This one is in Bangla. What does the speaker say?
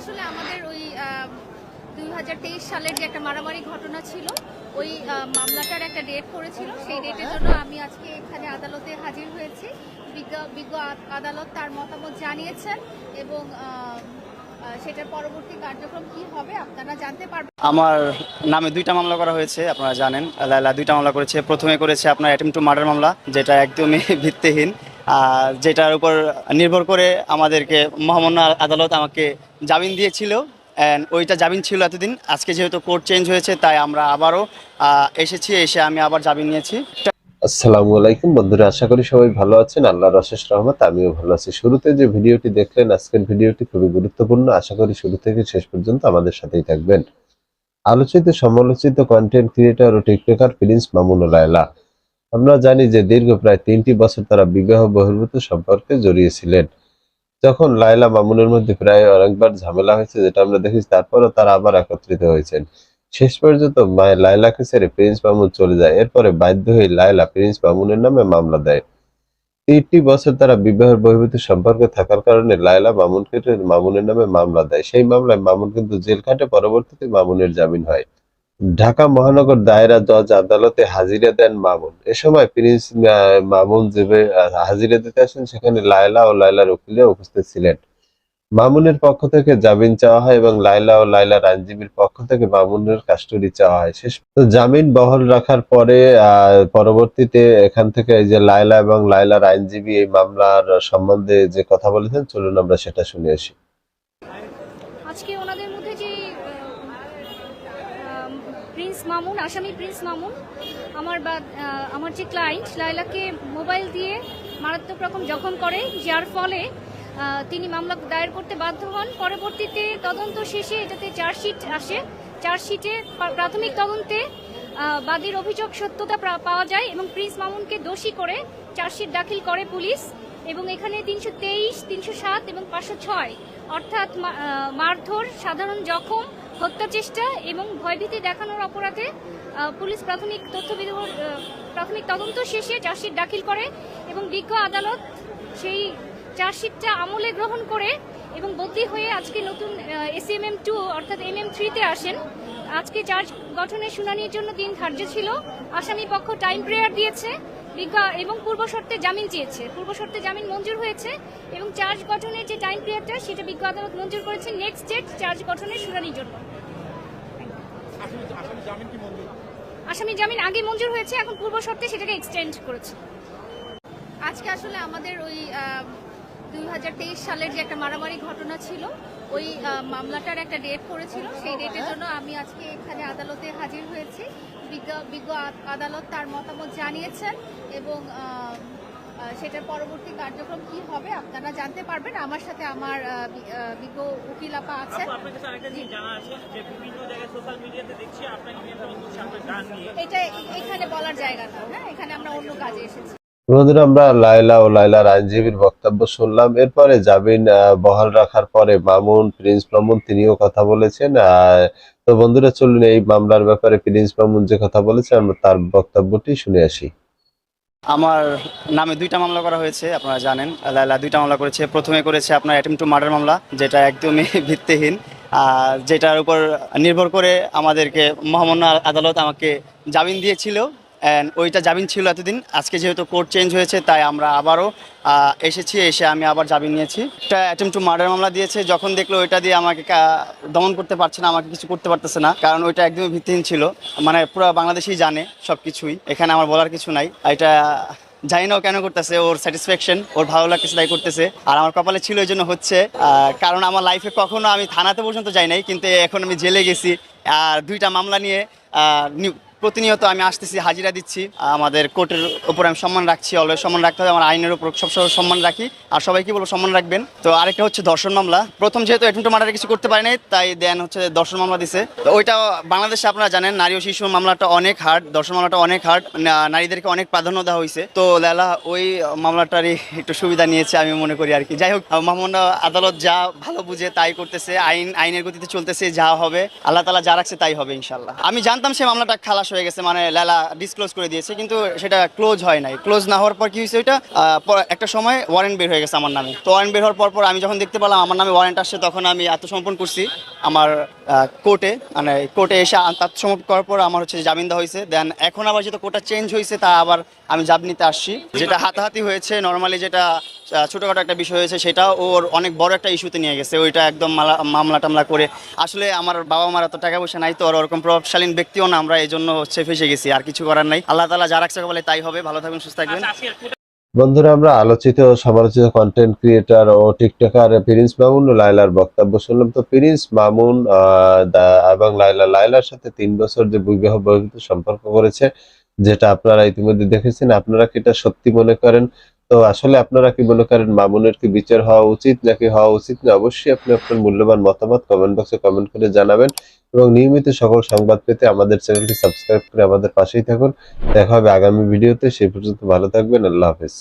আসলে আমাদের ওই দুই হাজার তেইশ সালের যে একটা মারামারি ঘটনা ছিল ওই মামলাটার একটা ডেট পড়েছিল। সেই ডেটের জন্য আমি আজকে এখানে আদালতে হাজির হয়েছি। বিজ্ঞ বিজ্ঞ আদালত তার মতামত জানিয়েছেন এবং সেটার পরবর্তী কার্যক্রম কি হবে আপনারা জানতে পারবেন। আমার নামে দুইটা মামলা করা হয়েছে আপনারা জানেন। লাইলা দুইটা মামলা করেছে। প্রথমে করেছে আপনার অ্যাটেম্প টু মার্ডার মামলা যেটা একদমই ভিত্তিহীন। আর যেটার উপর নির্ভর করে আমাদেরকে মহামান্য আদালত আমাকে জামিন দিয়েছিল। অ্যান্ড ওইটা জামিন ছিল এতদিন। আজকে যেহেতু কোর্ট চেঞ্জ হয়েছে, তাই আমরা আবারও এসেছি, এসে আমি আবার জামিন নিয়েছি। আসসালামু আলাইকুম। বন্ধুরা, আশা করি সবাই ভালো আছেন। আল্লাহর অশেষ রহমত, আমিও ভালো আছি। শুরুতে যে ভিডিওটি দেখলেন, আজকের ভিডিওটি খুবই গুরুত্বপূর্ণ। আশা করি শুরু থেকে শেষ পর্যন্ত আমাদের সাথেই থাকবেন। আলোচিত, সমালোচিত কন্টেন্ট ক্রিয়েটর ও টিকটকার প্রিন্স মামুন ও লায়লা আমরা জানি যে দীর্ঘ প্রায় তিনটি বছর তারা বিবাহ বহির্ভূত সম্পর্কে জড়িয়েছিলেন। যখন লায়লা মামুনের মধ্যে প্রায় অনেকবার ঝামেলা হয়েছে যেটা আমরা দেখেছি, তারপরও তারা আবার একত্রিত হয়েছেন। শেষ পর্যন্ত লায়লাকে ছেড়ে প্রিন্স মামুন চলে যায়। এরপরে বাধ্য হয়ে লায়লা প্রিন্স মামুনের নামে মামলা দেয়। তিনটি বছর তারা বিবাহের বহির্ভূত সম্পর্কে থাকার কারণে লায়লা মামুনকে মামুনের নামে মামলা দেয়। সেই মামলায় মামুন কিন্তু জেল খাটে, পরবর্তীতে মামুনের জামিন হয়। ঢাকা মহানগর দায়রা জজ আদালতে হাজিরা দেন মামুন। এ সময় প্রিন্স মামুন যে হাজিরা দিতে আসেন, সেখানে লায়লা ও লায়লার উকিলে উপস্থিত ছিলেন। মামুনের পক্ষ থেকে জামিন চাওয়া হয় এবং লাইলা ও লাইলার আইনজীবীর পক্ষ থেকে মামুনের কাস্টডি চাওয়া হয়। শেষ জামিন বহল রাখার পরে পরবর্তীতে এখান থেকে এই যে লাইলা এবং লাইলার আইনজীবী এই মামলার সম্বন্ধে যে কথা বলেছেন, চলুন আমরা সেটা শুনে আসি আজকে ওনাদের মধ্যে যে প্রিন্স মামুন, আসামি প্রিন্স মামুন, আমার বা আমার যে ক্লায়েন্ট লাইলাকে মোবাইল দিয়ে মারাত্মক রকম জখম করে, যার ফলে তিনি মামলা দায়ের করতে বাধ্য হন। পরবর্তীতে তদন্ত শেষে এটাতে চার্জশিট আসে। চার্জশিটে প্রাথমিক তদন্তে বাদীর অভিযোগ সত্যতা পাওয়া যায় এবং প্রিন্স মামুনকে দোষী করে চার্জশিট দাখিল করে পুলিশ এবং এখানে তিনশো তেইশ, তিনশো সাত এবং পাঁচশো ছয়। অর্থাৎ মারধর, সাধারণ জখম হত্যা চেষ্টা এবং ভয়ভীতি দেখানোর অপরাধে পুলিশ প্রাথমিক তথ্য প্রাথমিক তদন্ত শেষে চার্জশিট দাখিল করে এবং বিজ্ঞ আদালত সেই চার্জশিটটা আমলে গ্রহণ করে এবং বদলি হয়ে আজকে নতুন এসএমএম টু অর্থাৎ এম এম থ্রিতে আসেন। আজকে চার্জ গঠনের শুনানির জন্য দিন ধার্য ছিল। আসামি পক্ষ টাইম প্রেয়ার দিয়েছে। বিজ্ঞ এবং পূর্ব শর্তে জামিন চেয়েছে। পূর্ব শর্তে জামিন মঞ্জুর হয়েছে এবং চার্জ গঠনের যে টাইম পিরিয়ডটা, সেটা বিজ্ঞ আদালত মঞ্জুর করেছে নেক্সট ডেট চার্জ গঠনের শুনানির জন্য। আসামি জামিন আগে মঞ্জুর হয়েছে, এখন পূর্ব শর্তে সেটাকে এক্সটেন্ড করেছে। আজকে আসলে আমাদের ওই দুই হাজার তেইশ সালের যে একটা মারামারি ঘটনা ছিল ওই মামলাটার একটা ডেট পড়েছিল। সেই ডেটের জন্য আমি আজকে এখানে আদালতে হাজির হয়েছি। বিজ্ঞ বিজ্ঞ আদ- আদালত তার মতামত জানিয়েছেন এবং সেটার পরবর্তী কার্যক্রম কি হবে আপনারা জানতে পারবেন। আমার সাথে আমার বিজ্ঞ উকিল আপা আছেন। এটা এখানে বলার জায়গা না হ্যাঁ? এখানে আমরা অন্য কাজে এসেছি। বন্ধুরা, আমরা লাইলা ও লাইলার আইনজীবীর বক্তব্য শুনলাম। এরপরে জামিন বহাল রাখার পরে মামুন, প্রিন্স মামুন, তিনিও কথা বলেছেন। তো বন্ধুরা, চলুন এই মামলার ব্যাপারে প্রিন্স মামুন যে কথা বলেছেন আমরা তার বক্তব্যটি শুনে আসি। আমার নামে দুইটা মামলা করা হয়েছে, আপনারা জানেন। লাইলা দুইটা মামলা করেছে। প্রথমে করেছে আপনার অ্যাটেম্প টু মার্ডার মামলা, যেটা একদমই ভিত্তিহীন। আর যেটার উপর নির্ভর করে আমাদেরকে মহামান্য আদালত আমাকে জামিন দিয়েছিল। অ্যান্ড ওইটা জামিন ছিল এতদিন। আজকে যেহেতু কোর্ট চেঞ্জ হয়েছে, তাই আমরা আবারও এসেছি, এসে আমি আবার জামিন নিয়েছি। একটা অ্যাটেম্প টু মার্ডার মামলা দিয়েছে, যখন দেখল ওইটা দিয়ে আমাকে দমন করতে পারছে না, আমাকে কিছু করতে পারতেছে না, কারণ ওইটা একদমই ভিত্তিহীন ছিল। মানে পুরো বাংলাদেশেই জানে সব কিছুই এখানে আমার বলার কিছু নাই। এটা জানি না ও কেন করতেছে, ওর স্যাটিসফ্যাকশন ওর ভালো লাগতেছে তাই করতেছে। আর আমার কপালে ছিল এই জন্য হচ্ছে কারণ আমার লাইফে কখনো আমি থানাতে পর্যন্ত যাই নাই, কিন্তু এখন আমি জেলে গেছি। আর দুইটা মামলা নিয়ে প্রতিনিয়ত আমি আসতেছি, হাজিরা দিচ্ছি। আমাদের কোর্টের উপর আমি সম্মান রাখছি অলওয়েজ সম্মান রাখতে হবে, আমার আইনের উপর সবসময় সম্মান রাখি। আর সবাই কি বলব সম্মান রাখবেন। তো আরেকটা হচ্ছে দর্শন মামলা। প্রথম যেহেতু এটুন্টু মার্ডারে কিছু করতে পারে নাই তাই দেন হচ্ছে দর্শন মামলা দিছে। তো ওইটা বাংলাদেশে আপনারা জানেন, নারী ও শিশু মামলাটা অনেক হার্ড দর্শন মামলাটা অনেক হার্ড নারীদেরকে অনেক প্রাধান্য দেওয়া হয়েছে। তো লেলা, ওই মামলাটারই একটু সুবিধা নিয়েছে আমি মনে করি আর কি। যাই হোক মামুন, আদালত যা ভালো বুঝে তাই করতেছে, আইন, আইনের গতিতে চলতেছে, যা হবে, আল্লাহ তালা যা রাখছে তাই হবে ইনশাল্লাহ আমি জানতাম সে মামলাটা খালাস হয়ে গেছে মানে লালা ডিসক্লোজ করে দিয়েছে, কিন্তু সেটা ক্লোজ হয় নাই। ক্লোজ না হওয়ার পর কি হয়েছে ওইটা? একটা সময় ওয়ারেন্ট বের হয়ে গেছে আমার নামে। তো ওয়ারেন্ট বের হওয়ার পর পর আমি যখন দেখতে পেলাম আমার নামে ওয়ারেন্ট আসছে, তখন আমি আত্মসমর্পণ করছি আমার কোর্টে মানে কোর্টে এসে আত্মসমর্পণ করার পর আমার হচ্ছে জামিন দেওয়া হয়েছে। দেন এখন আবার যেহেতু কোর্টটা চেঞ্জ হয়েছে, তা আবার আমি জামিন নিতে আসছি। যেটা হাতাহাতি হয়েছে নর্মালি যেটা ছোটখাটো একটা বিষয় হয়েছে সেটা ওর অনেক বড় একটা ইস্যুতে নিয়ে গেছে ওইটা একদম মালা- মামলা টামলা করে। আসলে আমার বাবা মার এত টাকা পয়সা নাই তো আর ওরকম প্রভাবশালীন ব্যক্তিও না আমরা এই জন্য হচ্ছে ফেসে গেছি আর কিছু করার নাই। আল্লাহ তালা যা রাখছে বলে তাই হবে ভালো থাকবেন সুস্থ থাকবেন। আচ্ছা বন্ধুরা আমরা আলোচিত সমালোচিত কন্টেন্ট ক্রিয়েটার ও টিকটকার প্রিন্স মামুন ও লাইলার বক্তব্য শুনলাম। তো প্রিন্স মামুন এবং লাইলা লাইলার সাথে তিন বছর যে বিবাহ বহির্ভূত সম্পর্ক করেছে যেটা আপনারা ইতিমধ্যে দেখেছেন আপনারা কি এটা সত্যি মনে করেন? তো আসলে আপনারা কি মনে করেন মামুনের কি বিচার হওয়া উচিত নাকি হওয়া উচিত না? অবশ্যই আপনি আপনার মূল্যবান মতামত কমেন্ট বক্সে কমেন্ট করে জানাবেন এবং নিয়মিত সকল সংবাদ পেতে আমাদের চ্যানেলটি সাবস্ক্রাইব করে আমাদের পাশেই থাকুন। দেখা হবে আগামী ভিডিওতে সেই পর্যন্ত ভালো থাকবেন, আল্লাহ হাফেজ।